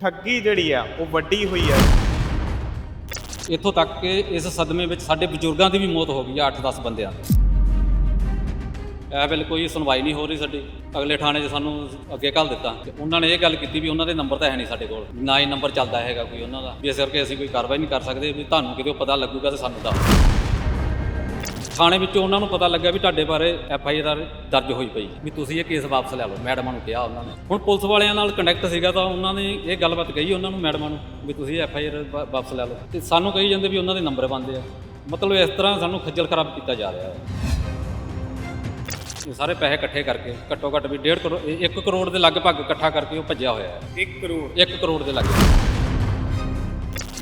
ਠੱਗੀ ਜਿਹੜੀ ਆ, ਉਹ ਵੱਡੀ ਹੋਈ ਆ। ਇੱਥੋਂ ਤੱਕ ਕਿ ਇਸ ਸਦਮੇ ਵਿੱਚ ਸਾਡੇ ਬਜ਼ੁਰਗਾਂ ਦੀ ਵੀ ਮੌਤ ਹੋ ਗਈ ਆ 8-10 ਬੰਦਿਆਂ ਦੀ। ਇਹ ਵੇਲੇ ਕੋਈ ਸੁਣਵਾਈ ਨਹੀਂ ਹੋ ਰਹੀ ਸਾਡੀ। ਅਗਲੇ ਥਾਣੇ 'ਚ ਸਾਨੂੰ ਅੱਗੇ ਘੱਲ ਦਿੱਤਾ। ਤੇ ਉਹਨਾਂ ਨੇ ਇਹ ਗੱਲ ਕੀਤੀ ਵੀ ਉਹਨਾਂ ਦੇ ਨੰਬਰ ਤਾਂ ਹੈ ਨਹੀਂ ਸਾਡੇ ਕੋਲ। ਨਾ ਹੀ ਨੰਬਰ ਚੱਲਦਾ ਹੈਗਾ ਕੋਈ ਉਹਨਾਂ ਦਾ। ਵੀ ਇਸ ਕਰਕੇ ਅਸੀਂ ਕੋਈ ਕਾਰਵਾਈ ਨਹੀਂ ਕਰ ਸਕਦੇ, ਵੀ ਤੁਹਾਨੂੰ ਕਿਤੇ ਪਤਾ ਲੱਗੂਗਾ ਤੇ ਸਾਨੂੰ ਦੱਸ ਥਾਣੇ ਵਿੱਚੋਂ ਉਹਨਾਂ ਨੂੰ ਪਤਾ ਲੱਗਾ ਵੀ ਤੁਹਾਡੇ ਬਾਰੇ ਐਫ ਆਈ ਆਰ ਦਰਜ ਹੋਈ ਪਈ। ਵੀ ਤੁਸੀਂ ਇਹ ਕੇਸ ਵਾਪਸ ਲੈ ਲਓ ਮੈਡਮਾਂ ਨੂੰ ਕਿਹਾ ਉਹਨਾਂ ਨੇ। ਹੁਣ ਪੁਲਿਸ ਵਾਲਿਆਂ ਨਾਲ ਕੰਟੈਕਟ ਸੀਗਾ ਤਾਂ ਉਹਨਾਂ ਨੇ ਇਹ ਗੱਲਬਾਤ ਕਹੀ ਉਹਨਾਂ ਨੂੰ ਮੈਡਮਾਂ ਨੂੰ ਵੀ ਤੁਸੀਂ ਐਫ ਆਈ ਆਰ ਵਾਪਸ ਲੈ ਲਓ। ਤੇ ਸਾਨੂੰ ਕਹੀ ਜਾਂਦੇ ਵੀ ਉਹਨਾਂ ਦੇ ਨੰਬਰ ਬੰਦੇ ਆ। ਮਤਲਬ ਇਸ ਤਰ੍ਹਾਂ ਸਾਨੂੰ ਖੱਜਲ ਖਰਾਬ ਕੀਤਾ ਜਾ ਰਿਹਾ ਹੈ। ਇਹ ਸਾਰੇ ਪੈਸੇ ਇਕੱਠੇ ਕਰਕੇ ਘੱਟੋ ਘੱਟ ਵੀ 1.5 ਕਰੋੜ 1 ਕਰੋੜ ਦੇ ਲਗਭਗ ਇਕੱਠਾ ਕਰਕੇ ਉਹ ਭੱਜਿਆ ਹੋਇਆ ਹੈ। 1 ਕਰੋੜ? 1 ਕਰੋੜ ਦੇ ਲਾਗੇ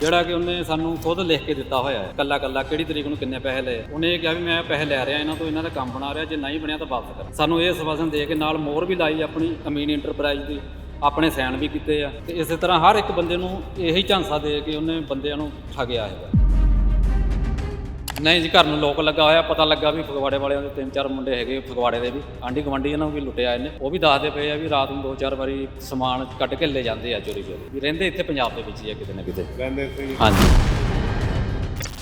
ਜਿਹੜਾ ਕਿ ਉਹਨੇ ਸਾਨੂੰ ਖੁਦ ਲਿਖ ਕੇ ਦਿੱਤਾ ਹੋਇਆ ਹੈ। ਕੱਲਾ ਕੱਲਾ ਕਿਹੜੀ ਤਰੀਕ ਨੂੰ ਕਿੰਨੇ ਪੈਸੇ ਲਏ। ਉਹਨੇ ਇਹ ਕਿਹਾ ਵੀ ਮੈਂ ਪੈਸੇ ਲੈ ਰਿਹਾ, ਇਹਨਾਂ ਤੋਂ ਇਹਨਾਂ ਦਾ ਕੰਮ ਬਣਾ ਰਿਹਾ, ਜੇ ਨਹੀਂ ਬਣਿਆ ਤਾਂ ਵਾਪਸ ਕਰ। ਸਾਨੂੰ ਇਹ ਸਵਾਸਨ ਦੇ ਕੇ ਨਾਲ ਮੋਹਰ ਵੀ ਲਾਈ ਆਪਣੀ ਅਮੀਨ ਇੰਟਰਪ੍ਰਾਈਜ਼ ਦੀ। ਆਪਣੇ ਸਾਈਨ ਵੀ ਕੀਤੇ ਆ। ਤੇ ਇਸੇ ਤਰ੍ਹਾਂ ਹਰ ਇੱਕ ਬੰਦੇ ਨੂੰ ਇਹੀ ਝਾਂਸਾ ਦੇ ਕੇ ਉਹਨੇ ਬੰਦਿਆਂ ਨੂੰ ਠੱਗਿਆ ਹੈਗਾ। ਨਹੀਂ ਜੀ ਘਰ ਨੂੰ ਲੋਕ ਲੱਗਾ ਹੋਇਆ ਪਤਾ ਲੱਗਾ ਵੀ ਫਗਵਾੜੇ ਵਾਲਿਆਂ ਦੇ ਤਿੰਨ ਚਾਰ ਮੁੰਡੇ ਹੈਗੇ ਫਗਵਾੜੇ ਦੇ ਵੀ। ਆਂਢੀ ਗੁਆਂਢੀ ਇਹਨਾਂ ਨੂੰ ਵੀ ਲੁੱਟਿਆ ਇਹਨੇ। ਉਹ ਵੀ ਦੱਸਦੇ ਪਏ ਆ ਵੀ ਰਾਤ ਨੂੰ ਦੋ ਚਾਰ ਵਾਰੀ ਸਮਾਨ ਕੱਢ ਕੇ ਲੈ ਜਾਂਦੇ ਆ ਚੋਰੀ ਚੋਰੀ। ਵੀ ਰਹਿੰਦੇ ਇੱਥੇ ਪੰਜਾਬ ਦੇ ਵਿੱਚ ਹੀ ਆ ਕਿਤੇ ਨਾ ਕਿਤੇ। ਕਹਿੰਦੇ ਸੀ ਹਾਂਜੀ।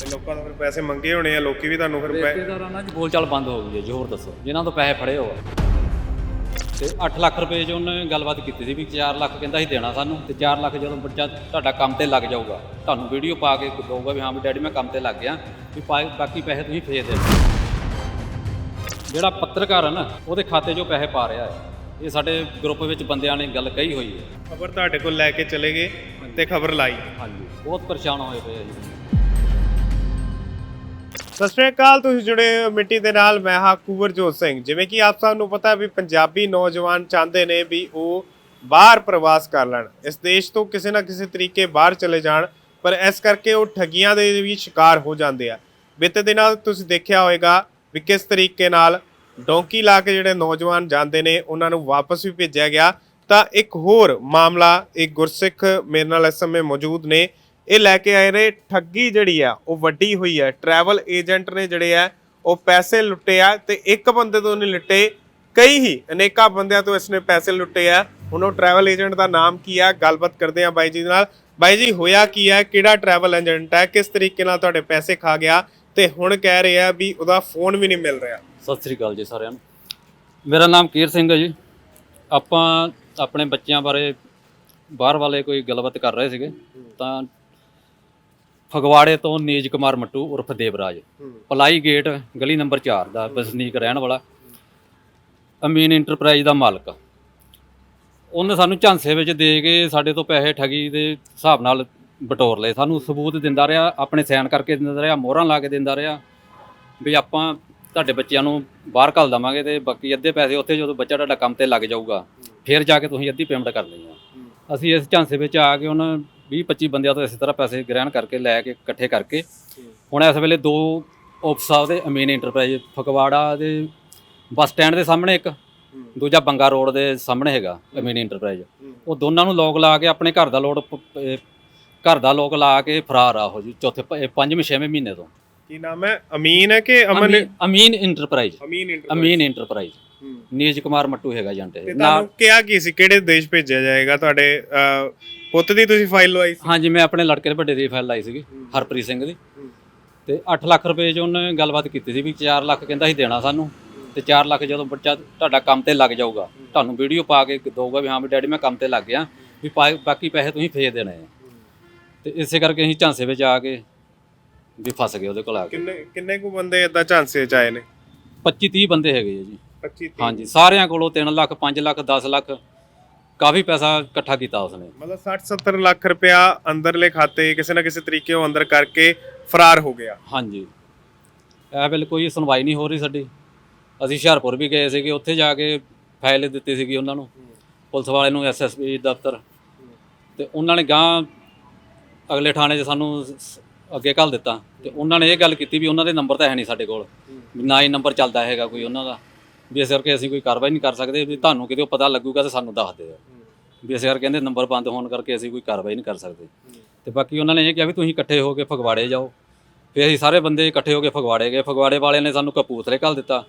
ਤੇ ਲੋਕਾਂ ਤੋਂ ਫਿਰ ਪੈਸੇ ਮੰਗੇ ਹੋਣੇ ਆ ਲੋਕੀ ਵੀ ਤੁਹਾਨੂੰ ਫਿਰ ਪੈ- ਰਿਸ਼ਤੇਦਾਰਾਂ ਨਾਲ ਜੀ ਬੋਲਚਾਲ ਬੰਦ ਹੋ ਗਈ ਹੈ ਜੀ ਹੋਰ ਦੱਸੋ। ਜਿਨ੍ਹਾਂ ਤੋਂ ਪੈਸੇ ਫੜੇ ਹੋ ਤੇ 8 ਲੱਖ ਰੁਪਏ 'ਚ ਉਹਨੇ ਗੱਲਬਾਤ ਕੀਤੀ ਸੀ ਵੀ 4 ਲੱਖ ਕਹਿੰਦਾ ਸੀ ਦੇਣਾ ਸਾਨੂੰ ਤੇ 4 ਲੱਖ ਜਦੋਂ ਬੱਚਾ ਤੁਹਾਡਾ ਕੰਮ ਤੇ ਲੱਗ ਜਾਊਗਾ ਤੁਹਾਨੂੰ ਵੀਡੀਓ ਪਾ ਕੇ ਦਊਗਾ ਵੀ ਹਾਂ ਵੀ ਡੈਡੀ ਮੈਂ ਕੰਮ ਤੇ ਲੱਗ ਗਿਆ ਵੀ ਬਾਕੀ ਪੈਸੇ ਤੁਸੀਂ ਫੇਰ ਦੇ ਜਿਹੜਾ ਪੱਤਰਕਾਰ ਹੈ ਨਾ ਉਹਦੇ ਖਾਤੇ 'ਚੋਂ ਪੈਸੇ ਪਾ ਰਿਹਾ ਹੈ। ਇਹ ਸਾਡੇ ਗਰੁੱਪ ਵਿੱਚ ਬੰਦਿਆਂ ਨੇ ਗੱਲ ਕਹੀ ਹੋਈ ਹੈ। ਖਬਰ ਤੁਹਾਡੇ ਕੋਲ ਲੈ ਕੇ ਚਲੇ ਗਏ ਤੇ ਖਬਰ ਲਾਈ। ਹਾਂਜੀ ਬਹੁਤ ਪਰੇਸ਼ਾਨ ਹੋਏ ਪਏ ਆ ਜੀ। ਸਤਿ ਸ਼੍ਰੀ ਅਕਾਲ, ਤੁਸੀਂ ਜੁੜੇ ਹੋ ਮਿੱਟੀ ਦੇ ਨਾਲ, ਮੈਂ ਹਾਂ ਕੁਵਰਜੋਤ ਸਿੰਘ। ਜਿਵੇਂ ਕਿ ਆਪ ਸਭ ਨੂੰ ਪਤਾ ਵੀ ਪੰਜਾਬੀ ਨੌਜਵਾਨ ਚਾਹੁੰਦੇ ਨੇ ਵੀ ਉਹ ਬਾਹਰ ਪ੍ਰਵਾਸ ਕਰ ਲੈਣ। ਇਸ ਦੇਸ਼ ਤੋਂ ਕਿਸੇ ਨਾ ਕਿਸੇ ਤਰੀਕੇ ਬਾਹਰ ਚਲੇ ਜਾਣ, ਪਰ ਇਸ ਕਰਕੇ ਉਹ ਠੱਗੀਆਂ ਦੇ ਵੀ ਸ਼ਿਕਾਰ ਹੋ ਜਾਂਦੇ ਆ। ਬੀਤੇ ਦਿਨਾਂ ਤੁਸੀਂ ਦੇਖਿਆ ਹੋਵੇਗਾ ਵੀ ਕਿਸ ਤਰੀਕੇ ਨਾਲ ਡੋਂਕੀ ਲਾ ਕੇ ਜਿਹੜੇ ਨੌਜਵਾਨ ਜਾਂਦੇ ਨੇ, ਉਹਨਾਂ ਨੂੰ ਵਾਪਸ ਵੀ ਭੇਜਿਆ ਗਿਆ। ਤਾਂ ਇੱਕ ਹੋਰ ਮਾਮਲਾ, ਇੱਕ ਗੁਰਸਿੱਖ ਮੇਰੇ ਨਾਲ ਇਸ ਸਮੇਂ ਮੌਜੂਦ ਨੇ ਇਹ ਲੈ ਕੇ ਆਏ ਨੇ, ਠੱਗੀ ਜਿਹੜੀ ਆ, ਉਹ ਵੱਡੀ ਹੋਈ ਹੈ ਟਰੈਵਲ ਏਜੰਟ ਨੇ ਜਿਹੜੇ ਆ, ਉਹ ਪੈਸੇ ਲੁੱਟੇ ਆ ਤੇ ਇੱਕ ਬੰਦੇ ਤੋਂ ਨਹੀਂ ਲੁੱਟੇ, ਕਈ ਹੀ ਅਨੇਕਾਂ ਬੰਦਿਆਂ ਤੋਂ ਇਸਨੇ ਪੈਸੇ ਲੁੱਟੇ ਆ। ਹੁਣ ਉਹ ਟਰੈਵਲ ਏਜੰਟ ਦਾ ਨਾਮ ਕੀ ਆ, ਗੱਲਬਾਤ ਕਰਦੇ ਆ ਬਾਈ ਜੀ ਨਾਲ। ਬਾਈ ਜੀ, ਹੋਇਆ ਕੀ ਹੈ ਕਿਹੜਾ ਟਰੈਵਲ ਏਜੰਟ ਹੈ ਕਿਸ ਤਰੀਕੇ ਨਾਲ ਤੁਹਾਡੇ ਪੈਸੇ ਖਾ ਗਿਆ? ਤੇ ਹੁਣ ਕਹਿ ਰਹੇ ਆ ਵੀ ਉਹਦਾ ਫੋਨ ਵੀ ਨਹੀਂ ਮਿਲ ਰਿਹਾ। ਸਤਿ ਸ੍ਰੀ ਅਕਾਲ ਜੀ ਸਾਰਿਆਂ ਨੂੰ। ਮੇਰਾ ਨਾਮ ਕੀਰ ਸਿੰਘ ਹੈ ਜੀ। ਆਪਾਂ ਆਪਣੇ ਬੱਚਿਆਂ ਬਾਰੇ ਬਾਹਰ ਵਾਲੇ ਕੋਈ ਗੱਲਬਾਤ ਕਰ ਰਹੇ ਸੀਗੇ, ਤਾਂ ਫਗਵਾੜੇ ਤੋਂ ਨੀਜ ਕੁਮਾਰ ਮੱਟੂ ਉਰਫ ਦੇਵਰਾਜ। ਪਲਾਈ ਗੇਟ ਗਲੀ ਨੰਬਰ 4 ਦਾ ਵਸਨੀਕ ਰਹਿਣ ਵਾਲਾ। ਅਮੀਨ ਇੰਟਰਪ੍ਰਾਈਜ਼ ਦਾ ਮਾਲਕ। ਉਹਨੇ ਸਾਨੂੰ ਝਾਂਸੇ ਵਿੱਚ ਦੇ ਕੇ ਸਾਡੇ ਤੋਂ ਪੈਸੇ ਠਗੀ ਦੇ ਹਿਸਾਬ ਨਾਲ ਬਟੋਰ ਲਏ। ਸਾਨੂੰ ਸਬੂਤ ਦਿੰਦਾ ਰਿਹਾ ਆਪਣੇ ਸਾਈਨ ਕਰਕੇ ਦਿੰਦਾ ਰਿਹਾ ਮੋਹਰਾਂ ਲਾ ਕੇ ਦਿੰਦਾ ਰਿਹਾ ਵੀ ਆਪਾਂ ਤੁਹਾਡੇ ਬੱਚਿਆਂ ਨੂੰ ਬਾਹਰ ਘੱਲ ਦਵਾਂਗੇ ਤੇ ਬਾਕੀ ਅੱਧੇ ਪੈਸੇ ਉੱਥੇ ਜਦੋਂ ਬੱਚਾ ਤੁਹਾਡਾ ਕੰਮ ਤੇ ਲੱਗ ਜਾਊਗਾ ਫਿਰ ਜਾ ਕੇ ਤੁਸੀਂ ਅੱਧੀ ਪੇਮੈਂਟ ਕਰਨੀ ਆ ਅਸੀਂ ਇਸ ਝਾਂਸੇ ਵਿੱਚ ਆ ਕੇ ਉਹਨਾਂ 20 25 ਬੰਦਿਆਂ ਤੋਂ ਇਸੇ ਤਰ੍ਹਾਂ ਪੈਸੇ ਗ੍ਰਹਿਣ ਕਰਕੇ ਲੈ ਕੇ ਇਕੱਠੇ ਕਰਕੇ। ਹੁਣ ਇਸ ਵੇਲੇ ਦੋ ਆਫਿਸ ਆ ਉਹਦੇ ਅਮੀਨ ਇੰਟਰਪ੍ਰਾਈਜ਼ ਫਗਵਾੜਾ ਦੇ ਬੱਸ ਸਟੈਂਡ ਦੇ ਸਾਹਮਣੇ ਇੱਕ ਦੂਜਾ ਬੰਗਾ ਰੋਡ ਦੇ ਸਾਹਮਣੇ ਹੈਗਾ ਅਮੀਨ ਇੰਟਰਪ੍ਰਾਈਜ਼ ਉਹ ਦੋਨਾਂ ਨੂੰ ਲੋਕ ਲਾ ਕੇ ਆਪਣੇ ਘਰ ਦਾ ਲੋਡ ਘਰ ਦਾ ਲੋਕ ਲਾ ਕੇ ਫਰਾਰ ਆ ਉਹ ਜੀ ਚੌਥੇ ਪੰਜਵੇਂ ਛੇਵੇਂ ਮਹੀਨੇ ਤੋਂ। ਕੀ ਨਾਮ ਹੈ? ਅਮੀਨ ਹੈ ਕਿ Aman Amin- enterprises Amin inter Amin enterprises ਨੀਜ Kumar Mattu ਹੈਗਾ ਇਹ। ਤੁਹਾਨੂੰ ਕਿਹਾ ਕੀ ਸੀ? ਕਿਹੜੇ ਦੇਸ਼ ਭੇਜਿਆ ਜਾਏਗਾ ਤੁਹਾਡੇ ਪੁੱਤ ਦੀ ਤੁਸੀਂ ਫਾਈਲ ਲਵਾਈ ਸੀ? ਹਾਂਜੀ ਮੈਂ ਆਪਣੇ ਲੜਕੇ ਦੇ ਵੱਡੇ ਦੀ ਫਾਈਲ ਲਾਈ ਸੀਗੀ ਹਰਪ੍ਰੀਤ ਸਿੰਘ ਦੀ। ਤੇ 8 ਲੱਖ ਰੁਪਏ 'ਚ ਉਹਨੇ ਗੱਲਬਾਤ ਕੀਤੀ ਸੀ ਵੀ 4 ਲੱਖ ਕਹਿੰਦਾ ਸੀ ਦੇਣਾ ਸਾਨੂੰ ਤੇ 4 ਲੱਖ ਜਦੋਂ ਬੱਚਾ ਤੁਹਾਡਾ ਕੰਮ ਤੇ ਲੱਗ ਜਾਊਗਾ ਤੁਹਾਨੂੰ ਵੀਡੀਓ ਪਾ ਕੇ ਦਊਗਾ ਵੀ ਹਾਂ ਵੀ ਡੈਡੀ ਮੈਂ ਕੰਮ ਤੇ ਲੱਗ ਗਿਆ ਵੀ ਬਾਕੀ ਪੈਸੇ ਤੁਸੀਂ ਫੇਰ ਦੇਣੇ ਆ। ਤੇ ਇਸੇ ਕਰਕੇ ਅਸੀਂ ਝਾਂਸੇ ਵਿੱਚ ਆ ਕੇ ਵੀ ਫਸ ਗਏ ਉਹਦੇ ਕੋਲ ਆ ਕੇ। ਕਿੰਨੇ ਕਿੰਨੇ ਕੁ ਬੰਦੇ ਇਦਾਂ ਝਾਂਸੇ ਚ ਆਏ ਨੇ? 25 30 ਬੰਦੇ ਹੈਗੇ ਜੀ। 25 30 ਹਾਂਜੀ ਸਾਰਿਆਂ ਕੋਲੋਂ 3 ਲੱਖ 5 ਲੱਖ 10 ਲੱਖ ਕਾਫੀ ਪੈਸਾ ਇਕੱਠਾ ਕੀਤਾ ਉਸਨੇ। ਮਤਲਬ 60 70 ਲੱਖ ਰੁਪਇਆ ਅੰਦਰਲੇ ਖਾਤੇ ਕਿਸੇ ਨਾ ਕਿਸੇ ਤਰੀਕੇ ਉਹ ਅੰਦਰ ਕਰਕੇ ਫਰਾਰ ਹੋ ਗਿਆ। ਹਾਂਜੀ। ਇਹ ਵੇਲੇ ਕੋਈ ਸੁਣਵਾਈ ਨਹੀਂ ਹੋ ਰਹੀ ਸਾਡੀ। ਅਸੀਂ ਹੁਸ਼ਿਆਰਪੁਰ ਵੀ ਗਏ ਸੀਗੇ ਉੱਥੇ ਜਾ ਕੇ ਫਾਈਲ ਦਿੱਤੀ ਸੀਗੀ ਉਹਨਾਂ ਨੂੰ। ਪੁਲਿਸ ਵਾਲੇ ਨੂੰ ਐਸਐਸਪੀ ਦਫ਼ਤਰ। ਤੇ ਉਹਨਾਂ ਨੇ ਗਾਂ ਅਗਲੇ ਥਾਣੇ 'ਚ ਸਾਨੂੰ ਸ- ਅੱਗੇ ਘੱਲ ਦਿੱਤਾ। ਤੇ ਉਹਨਾਂ ਨੇ ਇਹ ਗੱਲ ਕੀਤੀ ਵੀ ਉਹਨਾਂ ਦੇ ਨੰਬਰ ਤਾਂ ਹੈ ਨਹੀਂ ਸਾਡੇ ਕੋਲ। ਵੀ ਨਾ ਹੀ ਨੰਬਰ ਚੱਲਦਾ ਹੈਗਾ ਕੋਈ ਉਹਨਾਂ ਦਾ। ਵੀ ਇਸ ਕਰਕੇ ਅਸੀਂ ਕੋਈ ਕਾਰਵਾਈ ਨਹੀਂ ਕਰ ਸਕਦੇ, ਵੀ ਤੁਹਾਨੂੰ ਕਿਤੇ ਪਤਾ ਲੱਗੂਗਾ ਤਾਂ ਸਾਨੂੰ ਦੱਸ ਦਿਓ। ਵੀ ਇਸ ਕਰਕੇ ਕਹਿੰਦੇ ਨੰਬਰ ਬੰਦ ਹੋਣ ਕਰਕੇ ਅਸੀਂ ਕੋਈ ਕਾਰਵਾਈ ਨਹੀਂ ਕਰ ਸਕਦੇ। ਤੇ ਬਾਕੀ ਉਹਨਾਂ ਨੇ ਇਹ ਕਿਹਾ ਵੀ ਤੁਸੀਂ ਇਕੱਠੇ ਹੋ ਕੇ ਫਗਵਾੜੇ ਜਾਓ। ਫਿਰ ਅਸੀਂ ਸਾਰੇ ਬੰਦੇ ਇਕੱਠੇ ਹੋ ਕੇ ਫਗਵਾੜੇ ਗਏ। ਫਗਵਾੜੇ ਵਾਲਿਆਂ ਨੇ ਸਾਨੂੰ ਕਪੂਥਲੇ ਘੱਲ ਦਿੱਤਾ।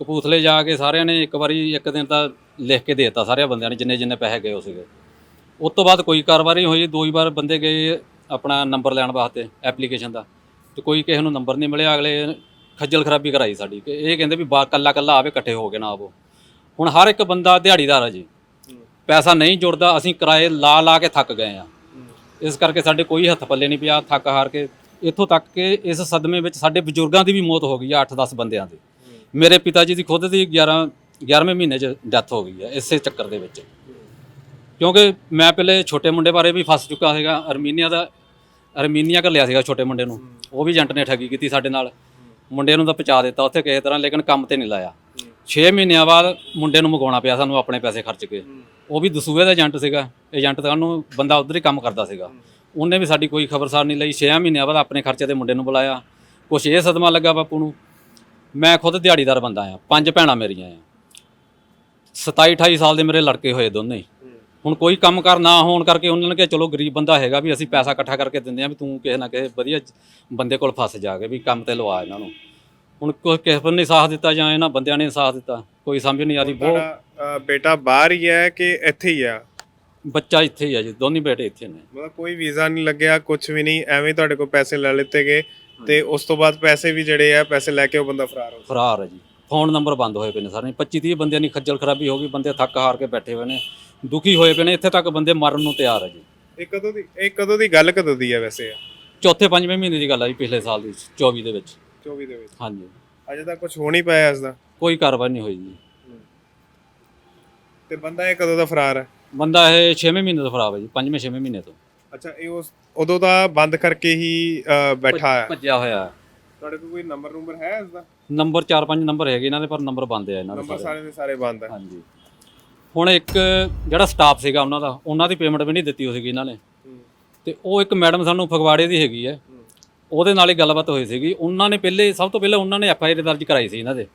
ਕਪੂਥਲੇ ਜਾ ਕੇ ਸਾਰਿਆਂ ਨੇ ਇੱਕ ਵਾਰੀ, ਇੱਕ ਦਿਨ ਤਾਂ ਲਿਖ ਕੇ ਦੇ ਦਿੱਤਾ ਸਾਰਿਆਂ ਬੰਦਿਆਂ ਨੇ, ਜਿੰਨੇ ਜਿੰਨੇ ਪੈਸੇ ਗਏ ਹੋ ਸੀਗੇ। ਉਸ ਤੋਂ ਬਾਅਦ ਕੋਈ ਕਾਰਵਾਈ ਨਹੀਂ ਹੋਈ। ਦੋ ਹੀ ਵਾਰ ਬੰਦੇ ਗਏ ਆਪਣਾ ਨੰਬਰ ਲੈਣ ਵਾਸਤੇ ਐਪਲੀਕੇਸ਼ਨ ਦਾ। ਤੇ ਕੋਈ ਕਿਸੇ ਨੂੰ ਨੰਬਰ ਨਹੀਂ ਮਿਲਿਆ। ਅਗਲੇ ਖੱਜਲ ਖਰਾਬੀ ਕਰਾਈ ਸਾਡੀ ਕਿ ਇਹ ਕਹਿੰਦੇ ਵੀ ਬਾ ਕੱਲਾ ਕੱਲਾ ਆਵੇ ਇਕੱਠੇ ਹੋ ਕੇ ਨਾ ਆਵੋ। ਹੁਣ ਹਰ ਇੱਕ ਬੰਦਾ ਦਿਹਾੜੀਦਾਰ ਆ ਜੀ। ਪੈਸਾ ਨਹੀਂ ਜੁੜਦਾ ਅਸੀਂ ਕਿਰਾਏ ਲਾ ਲਾ ਕੇ ਥੱਕ ਗਏ ਆ। ਇਸ ਕਰਕੇ ਸਾਡੇ ਕੋਈ ਹੱਥ ਪੱਲੇ ਨਹੀਂ ਪਿਆ ਥੱਕ ਹਾਰ ਕੇ। ਇੱਥੋਂ ਤੱਕ ਕਿ ਇਸ ਸਦਮੇ ਵਿੱਚ ਸਾਡੇ ਬਜ਼ੁਰਗਾਂ ਦੀ ਵੀ ਮੌਤ ਹੋ ਗਈ ਆ 8-10 ਬੰਦਿਆਂ ਦੀ। ਮੇਰੇ ਪਿਤਾ ਜੀ ਦੀ ਖੁਦ ਦੀ 11 11ਵੇਂ ਮਹੀਨੇ 'ਚ ਡੈਥ ਹੋ ਗਈ ਹੈ ਇਸੇ ਚੱਕਰ ਦੇ ਵਿੱਚ। ਕਿਉਂਕਿ ਮੈਂ ਪਹਿਲੇ ਛੋਟੇ ਮੁੰਡੇ ਬਾਰੇ ਵੀ ਫਸ ਚੁੱਕਾ ਸੀਗਾ ਅਰਮੀਨੀਆ ਦਾ ਅਰਮੀਨੀਆ ਕਰ ਲਿਆ ਸੀਗਾ ਛੋਟੇ ਮੁੰਡੇ ਨੂੰ। ਉਹ ਵੀ ਏਜੰਟ ਨੇ ਠੱਗੀ ਕੀਤੀ ਸਾਡੇ ਨਾਲ। ਮੁੰਡੇ ਨੂੰ ਤਾਂ ਪਹੁੰਚਾ ਦਿੱਤਾ ਉੱਥੇ ਕਿਸੇ ਤਰ੍ਹਾਂ, ਲੇਕਿਨ ਕੰਮ ਤੇ ਨਹੀਂ ਲਾਇਆ। 6 ਮਹੀਨਿਆਂ ਬਾਅਦ ਮੁੰਡੇ ਨੂੰ ਮੰਗਾਉਣਾ ਪਿਆ ਸਾਨੂੰ ਆਪਣੇ ਪੈਸੇ ਖਰਚ ਕੇ। ਉਹ ਵੀ ਦਸੂਏ ਦਾ ਏਜੰਟ ਸੀਗਾ। ਏਜੰਟ ਸਾਨੂੰ ਬੰਦਾ ਉਧਰ ਹੀ ਕੰਮ ਕਰਦਾ ਸੀਗਾ। ਉਹਨੇ ਵੀ ਸਾਡੀ ਕੋਈ ਖਬਰਸਾਰ ਨਹੀਂ ਲਈ। 6 ਮਹੀਨਿਆਂ ਬਾਅਦ ਆਪਣੇ ਖਰਚੇ ਤੇ ਮੁੰਡੇ ਨੂੰ ਬੁਲਾਇਆ। ਕੁਛ ਇਹ ਸਦਮਾ ਲੱਗਾ ਬਾਪੂ ਨੂੰ। ਮੈਂ ਖੁਦ ਦਿਹਾੜੀਦਾਰ ਬੰਦਾ ਆ ਪੰਜ ਭੈਣਾਂ ਮੇਰੀਆਂ ਆ। 27 28 ਸਾਲ ਦੇ ਮੇਰੇ ਲੜਕੇ ਹੋਏ ਦੋਨੇ। ਹੁਣ ਕੋਈ ਕੰਮ ਕਰ ਨਾ ਹੋਣ ਕਰਕੇ ਉਹਨਾਂ ਨੇ ਕਿਹਾ ਚਲੋ ਗਰੀਬ ਬੰਦਾ ਹੈਗਾ ਵੀ ਅਸੀਂ ਪੈਸਾ ਇਕੱਠਾ ਕਰਕੇ ਦਿੰਦੇ ਆ ਵੀ ਤੂੰ ਕਿਸੇ ਨਾ ਕਿਸੇ ਵਧੀਆ ਬੰਦੇ ਕੋਲ ਫਸ ਜਾ ਕੇ ਵੀ ਕੰਮ ਤੇ ਲਵਾ ਇਹਨਾਂ ਨੂੰ। ਹੁਣ ਕੋਈ ਕਿਸੇ ਨੇ ਸਾਥ ਦਿੱਤਾ ਜਾਂ ਇਹਨਾਂ ਬੰਦਿਆਂ ਨੇ ਸਾਥ ਦਿੱਤਾ ਕੋਈ ਸਮਝ ਨਹੀਂ ਆ ਰਹੀ ਬਹੁਤ। ਅ, ਬੇਟਾ ਬਾਹਰ ਹੀ ਹੈ ਕਿ ਇੱਥੇ ਹੀ ਆ? ਬੱਚਾ ਇੱਥੇ ਹੀ ਆ ਜੀ ਦੋਨੇ ਬੇਟੇ ਇੱਥੇ ਨੇ। ਮਤਲਬ ਕੋਈ ਵੀਜ਼ਾ ਨਹੀਂ ਲੱਗਿਆ ਕੁਝ ਵੀ ਨਹੀਂ ਐਵੇਂ ਤੁਹਾਡੇ ਕੋਲ ਪੈਸੇ ਲੈ ਲਿੱਤੇ ਗਏ ਤੇ ਉਸ ਤੋਂ ਬਾਅਦ ਪੈਸੇ ਵੀ ਜਿਹੜੇ ਆ ਪੈਸੇ ਲੈ ਕੇ ਉਹ ਬੰਦਾ ਫਰਾਰ ਹੋ ਗਿਆ। ਫਰਾਰ ਹੈ ਜੀ। ਫੋਨ ਨੰਬਰ ਬੰਦ ਹੋਏ ਪਏ ਨੇ ਸਾਰੇ 25 30 ਬੰਦਿਆਂ ਦੀ ਖੱਜਲ ਖਰਾਬੀ ਹੋ ਗਈ ਬੰਦੇ ਥੱਕ ਹਾਰ ਕੇ ਬੈਠੇ ਹੋਏ ਨੇ। ਦੁਖੀ ਹੋਏ ਪਏ ਨੇ ਇੱਥੇ ਤੱਕ ਬੰਦੇ ਮਰਨ ਨੂੰ ਤਿਆਰ ਹੈ ਜੀ। ਇਹ ਕਦੋਂ ਦੀ ਇਹ ਕਦੋਂ ਦੀ ਗੱਲ ਕਦੋਂ ਦੀ ਹੈ ਵੈਸੇ? ਚੌਥੇ ਪੰਜਵੇਂ ਮਹੀਨੇ ਦੀ ਗੱਲ ਆ ਜੀ ਪਿਛਲੇ ਸਾਲ ਦੀ 24 ਦੇ ਵਿੱਚ। 24 ਦੇ ਵਿੱਚ। ਹਾਂਜੀ। ਅਜੇ ਤੱਕ ਕੁਝ ਹੋ ਨਹੀਂ ਪਾਇਆ ਇਸ ਦਾ? ਕੋਈ ਕਾਰਵਾਈ ਨਹੀਂ ਹੋਈ ਜੀ। ਤੇ ਬੰਦਾ ਇਹ ਕਦੋਂ ਦਾ ਫਰਾਰ ਹੈ ਬੰਦਾ ਇਹ 6ਵੇਂ ਮਹੀਨੇ ਤੋਂ ਫਰਾਰ ਹੈ ਜੀ 5ਵੇਂ 6ਵੇਂ ਮਹੀਨੇ ਤੋਂ। ਅੱਛਾ ਇਹ ਉਸ ਉਦੋਂ ਦਾ ਬੰਦ ਕਰਕੇ ਹੀ ਅ, ਬੈਠਾ ਹੈ ਭੱਜਿਆ ਹੋਇਆ। ਹੈ। ਤੁਹਾਡੇ ਕੋਲ ਕੋਈ ਨੰਬਰ ਨੰਬਰ ਹੈ ਇਸ ਦਾ? ਨੰਬਰ 4-5 ਨੰਬਰ ਹੈਗੇ ਇਹਨਾਂ ਦੇ ਪਰ ਨੰਬਰ ਬੰਦ ਆ ਇਹਨਾਂ ਦੇ ਨੰਬਰ ਸਾਰੇ। ਸਾਰੇ ਦੇ ਸਾਰੇ ਬੰਦ ਹੈ ਹਾਂਜੀ। ਹੁਣ ਇੱਕ ਜਿਹੜਾ ਸਟਾਫ ਸੀਗਾ ਉਹਨਾਂ ਦਾ, ਉਹਨਾਂ ਦੀ ਪੇਮੈਂਟ ਵੀ ਨਹੀਂ ਦਿੱਤੀ ਹੋਈ ਸੀਗੀ ਇਹਨਾਂ ਨੇ। ਤੇ ਉਹ ਇੱਕ ਮੈਡਮ ਸਾਨੂੰ ਫਗਵਾੜੇ ਦੀ ਹੈਗੀ ਹੈ। ਉਹਦੇ ਨਾਲ ਹੀ ਗੱਲਬਾਤ ਹੋਈ ਸੀਗੀ। ਉਹਨਾਂ ਨੇ ਪਹਿਲੇ, ਸਭ ਤੋਂ ਪਹਿਲਾਂ ਉਹਨਾਂ ਨੇ ਐਫ ਆਈ ਆਰ ਦਰਜ ਕਰਾਈ ਸੀ ਇਹਨਾਂ ਦੇ।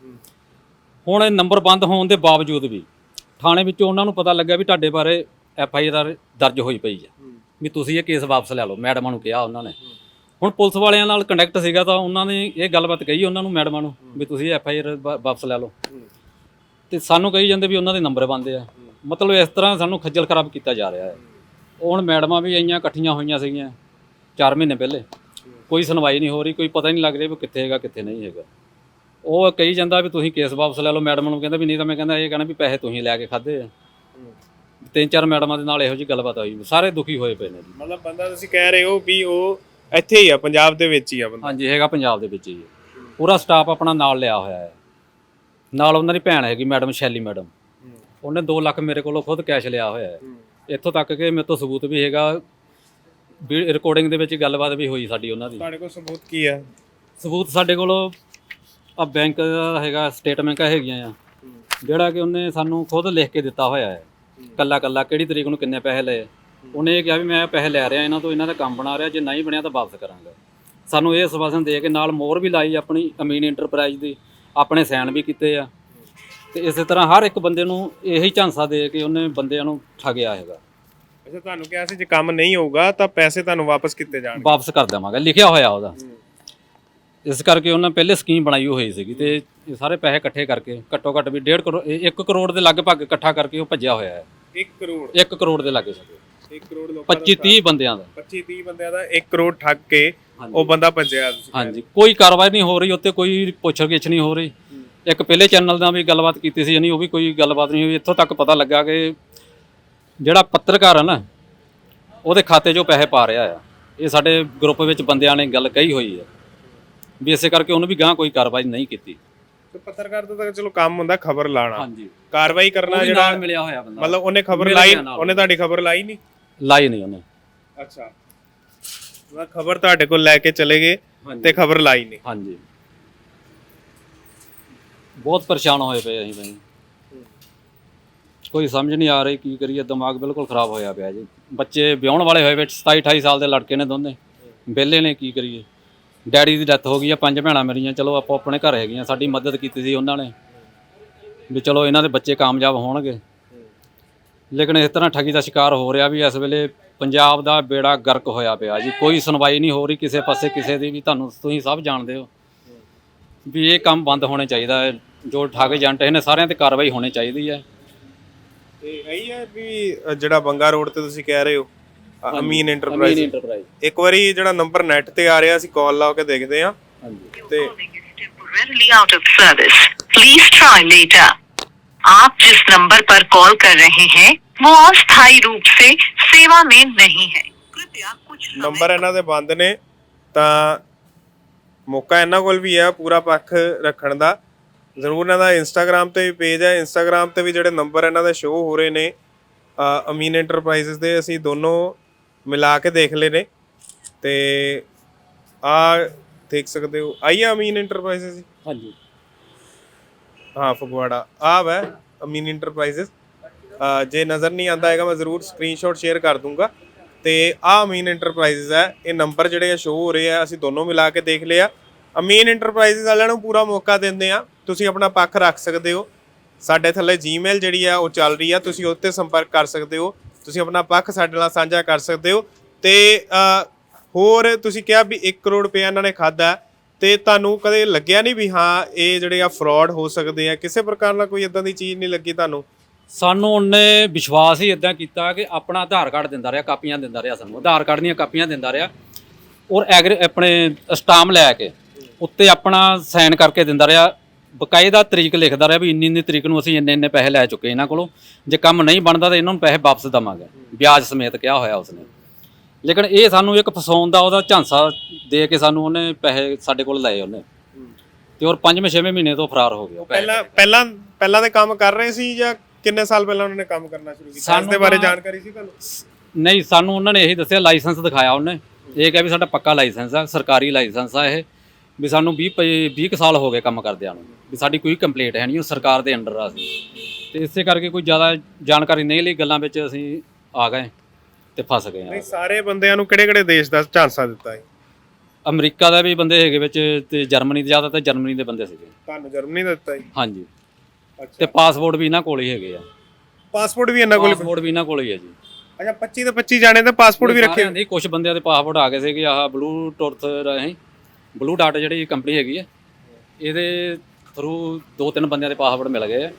ਹੁਣ ਇਹ ਨੰਬਰ ਬੰਦ ਹੋਣ ਦੇ ਬਾਵਜੂਦ ਵੀ ਥਾਣੇ ਵਿੱਚੋਂ ਉਹਨਾਂ ਨੂੰ ਪਤਾ ਲੱਗਾ ਵੀ ਤੁਹਾਡੇ ਬਾਰੇ ਐਫ ਆਈ ਆਰ ਦਰਜ ਹੋਈ ਪਈ ਹੈ। ਵੀ ਤੁਸੀਂ ਇਹ ਕੇਸ ਵਾਪਸ ਲੈ ਲਓ ਮੈਡਮਾਂ ਨੂੰ ਕਿਹਾ ਉਹਨਾਂ ਨੇ। ਹੁਣ ਪੁਲਿਸ ਵਾਲਿਆਂ ਨਾਲ ਕੰਟੈਕਟ ਸੀਗਾ ਤਾਂ ਉਹਨਾਂ ਨੇ ਇਹ ਗੱਲਬਾਤ ਕਹੀ ਉਹਨਾਂ ਨੂੰ ਮੈਡਮਾਂ ਨੂੰ, ਵੀ ਤੁਸੀਂ ਐਫ ਆਈ ਆਰ ਵਾਪਸ ਲੈ ਲਓ। ਤੇ ਸਾਨੂੰ ਕਹੀ ਜਾਂਦੇ ਵੀ ਉਹਨਾਂ ਦੇ ਨੰਬਰ ਬੰਦੇ ਆ। ਮਤਲਬ ਇਸ ਤਰ੍ਹਾਂ ਸਾਨੂੰ ਖੱਜਲ ਖਰਾਬ ਕੀਤਾ ਜਾ ਰਿਹਾ ਹੈ। ਉਹ ਹੁਣ ਮੈਡਮਾਂ ਵੀ ਆਈਆਂ ਇਕੱਠੀਆਂ ਹੋਈਆਂ ਸੀਗੀਆਂ 4 ਮਹੀਨੇ ਪਹਿਲੇ। ਕੋਈ ਸੁਣਵਾਈ ਨਹੀਂ ਹੋ ਰਹੀ ਕੋਈ ਪਤਾ ਨਹੀਂ ਲੱਗ ਰਿਹਾ ਵੀ ਕਿੱਥੇ ਹੈਗਾ ਕਿੱਥੇ ਨਹੀਂ ਹੈਗਾ। ਉਹ ਕਹੀ ਜਾਂਦਾ ਵੀ ਤੁਸੀਂ ਕੇਸ ਵਾਪਸ ਲੈ ਲਓ। ਮੈਡਮ ਨੂੰ ਕਹਿੰਦਾ ਵੀ ਨਹੀਂ ਤਾਂ ਮੈਂ ਕਹਿੰਦਾ ਇਹ ਕਹਿੰਦਾ ਵੀ ਪੈਸੇ ਤੁਸੀਂ ਲੈ ਕੇ ਖਾਦੇ ਆ। ਤਿੰਨ ਚਾਰ ਮੈਡਮਾਂ ਦੇ ਨਾਲ ਇਹੋ ਜਿਹੀ ਗੱਲਬਾਤ ਹੋਈ। ਸਾਰੇ ਦੁਖੀ ਹੋਏ ਪਏ ਨੇ ਜੀ। ਮਤਲਬ ਬੰਦਾ ਤੁਸੀਂ ਕਹਿ ਰਹੇ ਹੋ ਵੀ ਉਹ ਇੱਥੇ ਹੀ ਆ ਪੰਜਾਬ ਦੇ ਵਿੱਚ ਹੀ ਆ ਬੰਦਾ। ਹਾਂਜੀ ਹੈਗਾ ਪੰਜਾਬ ਦੇ ਵਿੱਚ ਹੀ ਪੂਰਾ ਸਟਾਫ ਆਪਣਾ ਨਾਲ ਲਿਆ ਹੋਇਆ ਹੈ। ਨਾਲ ਉਹਨਾਂ ਦੀ ਭੈਣ ਹੈਗੀ ਮੈਡਮ ਸ਼ੈਲੀ ਮੈਡਮ। ਉਹਨੇ 2 ਲੱਖ ਮੇਰੇ ਕੋਲੋਂ ਖੁਦ ਕੈਸ਼ ਲਿਆ ਹੋਇਆ ਹੈ। ਇੱਥੋਂ ਤੱਕ ਕਿ ਮੇਰੇ ਤੋਂ ਸਬੂਤ ਵੀ ਹੈਗਾ ਵੀ ਰਿਕਾਰਡਿੰਗ ਦੇ ਵਿੱਚ ਗੱਲਬਾਤ ਵੀ ਹੋਈ ਸਾਡੀ ਉਹਨਾਂ ਦੀ। ਤੁਹਾਡੇ ਕੋਲ ਸਬੂਤ ਕੀ ਹੈ ਸਬੂਤ ਸਾਡੇ ਕੋਲ ਆ ਬੈਂਕ ਦਾ ਹੈਗਾ ਸਟੇਟਮੈਂਟਾਂ ਹੈਗੀਆਂ ਆ। ਜਿਹੜਾ ਕਿ ਉਹਨੇ ਸਾਨੂੰ ਖੁਦ ਲਿਖ ਕੇ ਦਿੱਤਾ ਹੋਇਆ ਹੈ। ਕੱਲਾ ਕੱਲਾ ਕਿਹੜੀ ਤਰੀਕ ਨੂੰ ਕਿੰਨੇ ਪੈਸੇ ਲਏ। ਉਹਨੇ ਇਹ ਕਿਹਾ ਵੀ ਮੈਂ ਪੈਸੇ ਲੈ ਰਿਹਾ ਇਹਨਾਂ ਤੋਂ ਇਹਨਾਂ ਦਾ ਕੰਮ ਬਣਾ ਰਿਹਾ ਜੇ ਨਹੀਂ ਬਣਿਆ ਤਾਂ ਵਾਪਸ ਕਰਾਂਗਾ। ਸਾਨੂੰ ਇਹ ਸਵਾਸਨ ਦੇ ਕੇ ਨਾਲ ਮੋਹਰ ਵੀ ਲਾਈ ਆਪਣੀ ਅਮੀਨ ਇੰਟਰਪ੍ਰਾਈਜ਼ ਦੀ। ਆਪਣੇ ਸਾਈਨ ਵੀ ਕੀਤੇ ਆ। ਤੇ ਇਸੇ ਤਰ੍ਹਾਂ ਹਰ ਇੱਕ ਬੰਦੇ ਨੂੰ ਇਹੀ ਝਾਂਸਾ ਦੇ ਕੇ ਉਹਨੇ ਬੰਦਿਆਂ ਨੂੰ ਠੱਗਿਆ ਹੈਗਾ। ਅੱਛਾ ਤੁਹਾਨੂੰ ਕਿਹਾ ਸੀ ਜੇ ਕੰਮ ਨਹੀਂ ਹੋਊਗਾ ਤਾਂ ਪੈਸੇ ਤੁਹਾਨੂੰ ਵਾਪਸ ਕੀਤੇ ਜਾਣਗੇ। ਵਾਪਸ ਕਰ ਦੇਵਾਂਗਾ ਲਿਖਿਆ ਹੋਇਆ ਉਹਦਾ। ਇਸ ਕਰਕੇ ਉਹਨਾਂ ਪਹਿਲੇ ਸਕੀਮ ਬਣਾਈ ਹੋਈ ਸੀਗੀ ਤੇ ਇਹ ਸਾਰੇ ਪੈਸੇ ਇਕੱਠੇ ਕਰਕੇ ਘੱਟੋ ਘੱਟ ਵੀ 1.5 ਕਰੋੜ 1 ਕਰੋੜ ਦੇ ਲਗਭਗ ਇਕੱਠਾ ਕਰਕੇ ਉਹ ਭੱਜਿਆ ਹੋਇਆ ਹੈ। 1 ਕਰੋੜ? 1 ਕਰੋੜ ਦੇ ਲਾਗੇ ਸਕੇ 1 ਕਰੋੜ ਲੋਕਾਂ 25 30 ਬੰਦਿਆਂ ਦਾ। 25 30 ਬੰਦਿਆਂ ਦਾ 1 ਕਰੋੜ ਠੱਗ ਕੇ ਉਹ ਬੰਦਾ ਭੱਜਿਆ ਤੁਸੀਂ ਹਾਂਜੀ। ਕੋਈ ਕਾਰਵਾਈ ਨਹੀਂ ਹੋ ਰਹੀ ਉੱਤੇ ਕੋਈ ਪੁੱਛ-ਗਿੱਛ ਨਹੀਂ ਹੋ ਰਹੀ। ਇੱਕ ਪਹਿਲੇ ਚੈਨਲ ਦਾ ਵੀ ਗੱਲਬਾਤ ਕੀਤੀ ਸੀ ਯਾਨੀ ਉਹ ਵੀ ਕੋਈ ਗੱਲਬਾਤ ਨਹੀਂ ਹੋਈ। ਇੱਥੋਂ ਤੱਕ ਪਤਾ ਲੱਗਾ ਕਿ ਜਿਹੜਾ ਪੱਤਰਕਾਰ ਹੈ ਨਾ ਉਹਦੇ ਖਾਤੇ 'ਚੋਂ ਪੈਸੇ ਪਾ ਰਿਹਾ ਆ। ਇਹ ਸਾਡੇ ਗਰੁੱਪ ਵਿੱਚ ਬੰਦਿਆਂ ਨੇ ਗੱਲ ਕਹੀ ਹੋਈ ਹੈ ਵੀ ਇਸੇ ਕਰਕੇ ਉਹਨੂੰ ਵੀ ਗਾਂ ਕੋਈ ਕਾਰਵਾਈ ਨਹੀਂ ਕੀਤੀ। ਤੇ ਪੱਤਰਕਾਰ ਦਾ ਤਾਂ ਚਲੋ ਕੰਮ ਹੁੰਦਾ ਖਬਰ ਲਾਣਾ। ਹਾਂਜੀ। ਕਾਰਵਾਈ ਕਰਨਾ ਉਹ ਵੀ ਜਿਹੜਾ ਨਾਲ ਮਿਲਿਆ ਹੋਇਆ ਬੰਦਾ। ਮਤਲਬ ਉਹਨੇ ਖਬਰ ਮਿਲ ਲਾਈ ਗਿਆ ਨਾਲ। ਉਹਨੇ ਤੁਹਾਡੀ ਖਬਰ ਲਾਈ ਨਹੀਂ? ਲਾਈ ਨਹੀਂ ਉਹਨੇ। ਅੱਛਾ। ਉਹ ਖਬਰ ਤੁਹਾਡੇ ਕੋਲ ਲੈ ਕੇ ਚਲੇ ਗਏ ਹਾਂਜੀ। ਤੇ ਖਬਰ ਲਾਈ ਨਹੀਂ। ਹਾਂਜੀ। ਬਹੁਤ ਪਰੇਸ਼ਾਨ ਹੋਏ ਪਏ ਅਸੀਂ ਤਾਂ ਕੋਈ ਸਮਝ ਨਹੀਂ ਆ ਰਹੀ ਕੀ ਕਰੀਏ ਦਿਮਾਗ ਬਿਲਕੁਲ ਖਰਾਬ ਹੋਇਆ ਪਿਆ ਜੀ। ਬੱਚੇ ਵਿਆਹਣ ਵਾਲੇ ਹੋਏ ਵਿੱਚ 27 28 ਸਾਲ ਦੇ ਲੜਕੇ ਨੇ ਦੋਨੇ। ਵਿਹਲੇ ਨੇ ਕੀ ਕਰੀਏ। ਡੈਡੀ ਦੀ ਡੈਥ ਹੋ ਗਈ ਆ ਪੰਜ ਭੈਣਾਂ ਮੇਰੀਆਂ। ਚਲੋ ਆਪੋ ਆਪਣੇ ਘਰ ਹੈਗੀਆਂ ਸਾਡੀ ਮਦਦ ਕੀਤੀ ਸੀ ਉਹਨਾਂ ਨੇ। ਵੀ ਚਲੋ ਇਹਨਾਂ ਦੇ ਬੱਚੇ ਕਾਮਯਾਬ ਹੋਣਗੇ। ਲੇਕਿਨ ਇਸ ਤਰ੍ਹਾਂ ਠੱਗੀ ਦਾ ਸ਼ਿਕਾਰ ਹੋ ਰਿਹਾ ਵੀ ਇਸ ਵੇਲੇ ਪੰਜਾਬ ਦਾ ਬੇੜਾ ਗਰਕ ਹੋਇਆ ਪਿਆ ਜੀ। ਕੋਈ ਸੁਣਵਾਈ ਨਹੀਂ ਹੋ ਰਹੀ ਕਿਸੇ ਪਾਸੇ ਕਿਸੇ ਦੀ ਵੀ ਤੁਹਾਨੂੰ ਤੁਸੀਂ ਸਭ ਜਾਣਦੇ ਹੋ ਵੀ ਇਹ ਕੰਮ ਬੰਦ ਹੋਣੇ ਚਾਹੀਦਾ ਹੈ। ਜੋ ਠੱਗ ਏਜੰਟ ਇਹਨੇ ਸਾਰਿਆਂ ਤੇ ਕਾਰਵਾਈ ਹੋਣੀ ਚਾਹੀਦੀ ਹੈ। ਇਹ ਇਹੀ ਹੈ ਵੀ ਜਿਹੜਾ ਬੰਗਾ ਰੋਡ ਤੇ ਤੁਸੀਂ ਕਹਿ ਰਹੇ ਹੋ ਅ, ਅਮੀਨ ਇੰਟਰਪ੍ਰਾਈਜ਼ ਇੰਟਰਪ੍ਰਾਈਜ਼ ਇੱਕ ਵਾਰੀ ਜਿਹੜਾ ਨੰਬਰ ਨੈਟ ਤੇ ਆ ਰਿਹਾ ਅਸੀਂ ਕਾਲ ਲਾ ਕੇ ਦੇਖਦੇ ਹਾਂ। ਹਾਂਜੀ। ਤੇ temporarily out of service. Please try later. आप जिस नंबर पर कॉल कर रहे हैं वो अस्थायी रूप से सेवा में नहीं है कृपया कुछ समय ਨੰਬਰ ਇਹਨਾਂ ਦੇ ਬੰਦ ਨੇ ਤਾਂ ਮੌਕਾ ਇਹਨਾਂ ਕੋਲ ਵੀ ਹੈ ਪੂਰਾ ਪੱਖ ਰੱਖਣ ਦਾ ਜ਼ਰੂਰ ਇਹਨਾਂ ਦਾ ਇੰਸਟਾਗ੍ਰam ਤੇ ਵੀ ਪੇਜ ਹੈ ਇੰਸਟਾਗ੍ਰam ਤੇ ਵੀ ਜਿਹੜੇ ਨੰਬਰ ਇਹਨਾਂ ਦੇ ਸ਼ੋ ਹੋ ਰਹੇ ਨੇ ਅ, ਅਮੀਨ ਐਂਟਰਪ੍ਰਾਈਜ਼ਸ ਦੇ ਅਸੀਂ ਦੋਨੋਂ ਮਿਲਾ ਕੇ ਦੇਖ ਲਏ ਨੇ ਤੇ ਆ ਦੇਖ ਸਕਦੇ ਹੋ ਆਈ ਆ ਅਮੀਨ ਐਂਟਰਪ੍ਰਾਈਜ਼ਸ ਜੀ ਹਾਂਜੀ ਹਾਂ, ਫਗਵਾੜਾ। ਆ ਵੈ, ਅਮੀਨ ਇੰਟਰਪ੍ਰਾਈਜ਼ਸ ਜੇ ਨਜ਼ਰ ਨਹੀਂ ਆਂਦਾ ਹੈਗਾ, ਮੈਂ ਜ਼ਰੂਰ ਸਕਰੀਨਸ਼ਾਟ ਸ਼ੇਅਰ ਕਰ ਦੂੰਗਾ। ਤੇ ਆ ਅਮੀਨ ਇੰਟਰਪ੍ਰਾਈਜ਼ਸ ਹੈ। ਇਹ ਨੰਬਰ ਜਿਹੜੇ ਆ ਸ਼ੋ ਹੋ ਰਹੇ ਆ, ਅਸੀਂ ਦੋਨੋਂ ਮਿਲਾ ਕੇ ਦੇਖ ਲਿਆ ਅਮੀਨ ਇੰਟਰਪ੍ਰਾਈਜ਼ਸ ਵਾਲਿਆਂ ਨੂੰ ਪੂਰਾ ਮੌਕਾ ਦਿੰਦੇ ਆ। ਤੁਸੀਂ ਆਪਣਾ ਪੱਖ ਰੱਖ ਸਕਦੇ ਹੋ। ਸਾਡੇ ਥੱਲੇ ਜੀਮੇਲ ਜਿਹੜੀ ਆ, ਉਹ ਚੱਲ ਰਹੀ ਆ। ਤੁਸੀਂ ਉੱਤੇ ਸੰਪਰਕ ਕਰ ਸਕਦੇ ਹੋ। ਤੁਸੀਂ ਆਪਣਾ ਪੱਖ ਸਾਡੇ ਨਾਲ ਸਾਂਝਾ ਕਰ ਸਕਦੇ ਹੋ। ਤੇ ਹੋਰ ਤੁਸੀਂ ਕਿਹਾ ਵੀ 1 ਕਰੋੜ ਰੁਪਏ ਇਹਨਾਂ ਨੇ ਖਾਦਾ ਤੇ ਤੁਹਾਨੂੰ ਕਦੇ ਲੱਗਿਆ ਨਹੀਂ ਵੀ ਹਾਂ, ਇਹ ਜਿਹੜੇ ਆ ਫਰਾਡ ਹੋ ਸਕਦੇ ਆ? ਕਿਸੇ ਪ੍ਰਕਾਰ ਨਾਲ ਕੋਈ ਇਦਾਂ ਦੀ ਚੀਜ਼ ਨਹੀਂ ਲੱਗੀ ਤੁਹਾਨੂੰ? ਸਾਨੂੰ ਉਹਨੇ ਵਿਸ਼ਵਾਸ ਹੀ ਇਦਾਂ ਕੀਤਾ ਕਿ ਆਪਣਾ ਆਧਾਰ ਕਾਰਡ ਦਿੰਦਾ ਰਿਹਾ, ਕਾਪੀਆਂ ਦਿੰਦਾ ਰਿਹਾ ਸਾਨੂੰ। ਆਧਾਰ ਕਾਰਡ ਦੀਆਂ ਕਾਪੀਆਂ ਦਿੰਦਾ ਰਿਹਾ ਔਰ ਐਗਰੀ ਆਪਣੇ ਸਟਾਮ ਲੈ ਕੇ ਉੱਤੇ ਆਪਣਾ ਸਾਈਨ ਕਰਕੇ ਦਿੰਦਾ ਰਿਹਾ। ਬਕਾਇਦਾ ਤਰੀਕ ਲਿਖਦਾ ਰਿਹਾ ਵੀ ਇੰਨੀ ਇੰਨੀ ਤਰੀਕ ਨੂੰ ਅਸੀਂ ਇੰਨੇ ਇੰਨੇ ਪੈਸੇ ਲੈ ਚੁੱਕੇ ਇਹਨਾਂ ਕੋਲੋਂ। ਜੇ ਕੰਮ ਨਹੀਂ ਬਣਦਾ ਤਾਂ ਇਹਨਾਂ ਨੂੰ ਪੈਸੇ ਵਾਪਸ ਦਵਾਂਗੇ। ਵਿਆਜ ਸਮੇਤ ਕਿਹਾ ਹੋਇਆ ਉਸਨੇ। ਲੇਕਿਨ ਇਹ ਸਾਨੂੰ ਇੱਕ ਫਸਾਉਣ ਦਾ ਉਹਦਾ ਝਾਂਸਾ ਦੇ ਕੇ ਸਾਨੂੰ ਉਹਨੇ ਪੈਸੇ ਸਾਡੇ ਕੋਲ ਲਏ ਉਹਨੇ। ਤੇ ਔਰ ਪੰਜਵੇਂ ਛੇਵੇਂ ਮਹੀਨੇ ਤੋਂ ਫਰਾਰ ਹੋ ਗਿਆ। ਪਹਿਲਾਂ ਪਹਿਲਾਂ ਪਹਿਲਾਂ ਦੇ ਕੰਮ ਕਰ ਰਹੇ ਸੀ ਜਾਂ ਕਿੰਨੇ ਸਾਲ ਪਹਿਲਾਂ ਉਹਨਾਂ ਨੇ ਕੰਮ ਕਰਨਾ ਸ਼ੁਰੂ ਕੀਤਾ? ਇਸ ਸਾਨੂੰ ਦੇ ਬਾਰੇ ਤਾਂ- ਜਾਣਕਾਰੀ ਸੀ ਤੁਹਾਨੂੰ? ਨਹੀਂ ਸਾਨੂੰ ਉਹਨਾਂ ਨੇ ਇਹੀ ਦੱਸਿਆ ਲਾਇਸੈਂਸ ਦਿਖਾਇਆ ਉਹਨੇ। ਇਹ ਕਿਹਾ ਵੀ ਸਾਡਾ ਪੱਕਾ ਲਾਇਸੈਂਸ ਆ ਸਰਕਾਰੀ ਲਾਇਸੈਂਸ ਆ ਇਹ। ਵੀ ਸਾਨੂੰ 20 ਪਈ- 20 ਕੁ ਸਾਲ ਹੋ ਗਏ ਕੰਮ ਕਰਦਿਆਂ ਨੂੰ। ਵੀ ਸਾਡੀ ਕੋਈ ਕੰਪਲੀਟ ਹੈ ਨਹੀਂ ਉਹ ਸਰਕਾਰ ਦੇ ਅੰਡਰ ਆ ਸੀ ਤੇ ਇਸੇ ਕਰਕੇ ਕੋਈ ਜ਼ਿਆਦਾ ਜਾਣਕਾਰੀ ਨਹੀਂ ਲਈ ਗੱਲਾਂ ਵਿੱਚ ਅਸੀਂ ਆ ਗਏ। ਤੇ ਫਸ ਗਏ ਆ। ਨਹੀਂ ਸਾਰੇ ਬੰਦਿਆਂ ਨੂੰ ਕਿਹੜੇ ਕਿਹੜੇ ਦੇਸ਼ ਦਾ ਝਾਂਸਾ ਦਿੱਤਾ ਹੈ ਅਮਰੀਕਾ ਦਾ ਵੀ ਬੰਦੇ ਹੈਗੇ ਵਿੱਚ ਤੇ ਜਰਮਨੀ ਦੇ ਜ਼ਿਆਦਾ ਤਾਂ ਜਰਮਨੀ ਦੇ ਬੰਦੇ ਸੀਗੇ। ਤੁਹਾਨੂੰ ਜਰਮਨੀ ਦਾ ਦਿੱਤਾ ਹੈ ਹਾਂਜੀ। ਤੇ ਪਾਸਪੋਰਟ ਵੀ ਇਹਨਾਂ ਕੋਲ ਹੀ ਹੈਗੇ ਆ। ਪਾਸਪੋਰਟ ਵੀ ਇਹਨਾਂ ਕੋਲ ਪਾਸਪੋਰਟ ਵੀ ਇਹਨਾਂ ਕੋਲ ਹੀ ਹੈ ਜੀ। ਅੱਛਾ 25 ਤੋਂ 25 ਜਾਣੇ ਤੇ ਪਾਸਪੋਰਟ ਵੀ ਰੱਖੇ ਨਹੀਂ ਕੁਝ ਬੰਦਿਆਂ ਦੇ ਪਾਸਪੋਰਟ ਆ ਗਏ ਸੀਗੇ ਆਹ ਬਲੂ ਟੁਰਥ ਰਾਹੀਂ। ਬਲੂ ਡਾਟ ਜਿਹੜੀ ਕੰਪਨੀ ਹੈਗੀ ਹੈ ਇਹਦੇ ਥਰੂ ਦੋ ਤਿੰਨ ਬੰਦਿਆਂ ਦੇ ਪਾਸਪੋਰਟ ਮਿਲ ਗਏ ਆ।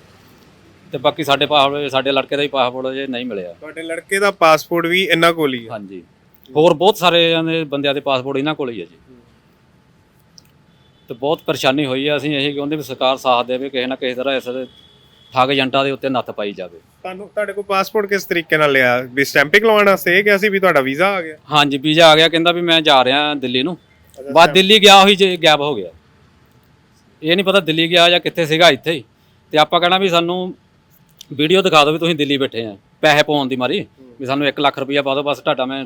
ਤੇ ਬਾਕੀ ਸਾਡੇ ਪਾਸਪੋਰਟ ਸਾਡੇ ਲੜਕੇ ਦਾ ਹੀ ਪਾਸਪੋਰਟ ਜੇ ਨਹੀਂ ਮਿਲਿਆ। ਤੁਹਾਡੇ ਲੜਕੇ ਦਾ ਪਾਸਪੋਰਟ ਵੀ ਇਹਨਾਂ ਕੋਲ ਹੀ ਹੈ? ਹਾਂਜੀ। ਹੋਰ ਬਹੁਤ ਸਾਰੇ ਦੇ ਬੰਦਿਆਂ ਦੇ ਪਾਸਪੋਰਟ ਇਹਨਾਂ ਕੋਲ ਹੀ ਹੈ ਜੀ। ਤੇ ਬਹੁਤ ਪਰੇਸ਼ਾਨੀ ਹੋਈ ਹੈ ਅਸੀਂ ਇਹੀ ਕਹਿੰਦੇ ਵੀ ਸਰਕਾਰ ਸਾਥ ਦੇਵੇ ਕਿਸੇ ਨਾ ਕਿਸੇ ਤਰ੍ਹਾਂ ਇਸ ਠੱਗ ਏਜੰਟਾਂ ਦੇ ਉੱਤੇ ਨੱਥ ਪਾਈ ਜਾਵੇ। ਤੁਹਾਨੂੰ ਤੁਹਾਡੇ ਕੋਲ ਪਾਸਪੋਰਟ ਕਿਸ ਤਰੀਕੇ ਨਾਲ ਲਿਆ? ਵੀ ਸਟੈਂਪਿੰਗ ਲਵਾਉਣ ਵਾਸਤੇ ਇਹ ਕਿਹਾ ਸੀ ਵੀ ਤੁਹਾਡਾ ਵੀਜ਼ਾ ਆ ਗਿਆ? ਹਾਂਜੀ ਵੀਜ਼ਾ ਆ ਗਿਆ ਕਹਿੰਦਾ ਵੀ ਮੈਂ ਜਾ ਰਿਹਾ ਦਿੱਲੀ ਨੂੰ। ਬਾਅਦ ਦਿੱਲੀ ਗਿਆ ਹੋਈ ਜੇ ਗਾਇਬ ਹੋ ਗਿਆ। ਇਹ ਨਹੀਂ ਪਤਾ ਦਿੱਲੀ ਗਿਆ ਜਾਂ ਕਿੱਥੇ ਸੀਗਾ ਇੱਥੇ ਹੀ। ਤੇ ਆਪਾਂ ਕਹਿਣਾ ਵੀ ਸਾਨੂੰ ਵੀਡੀਓ ਦਿਖਾ ਦਿਓ ਵੀ ਤੁਸੀਂ ਦਿੱਲੀ ਬੈਠੇ ਆ ਪੈਸੇ ਪਾਉਣ ਦੀ ਮਾਰੀ ਵੀ ਸਾਨੂੰ 1 ਲੱਖ ਰੁਪਈਆ ਪਾ ਦਿਓ ਬਸ ਤੁਹਾਡਾ ਮੈਂ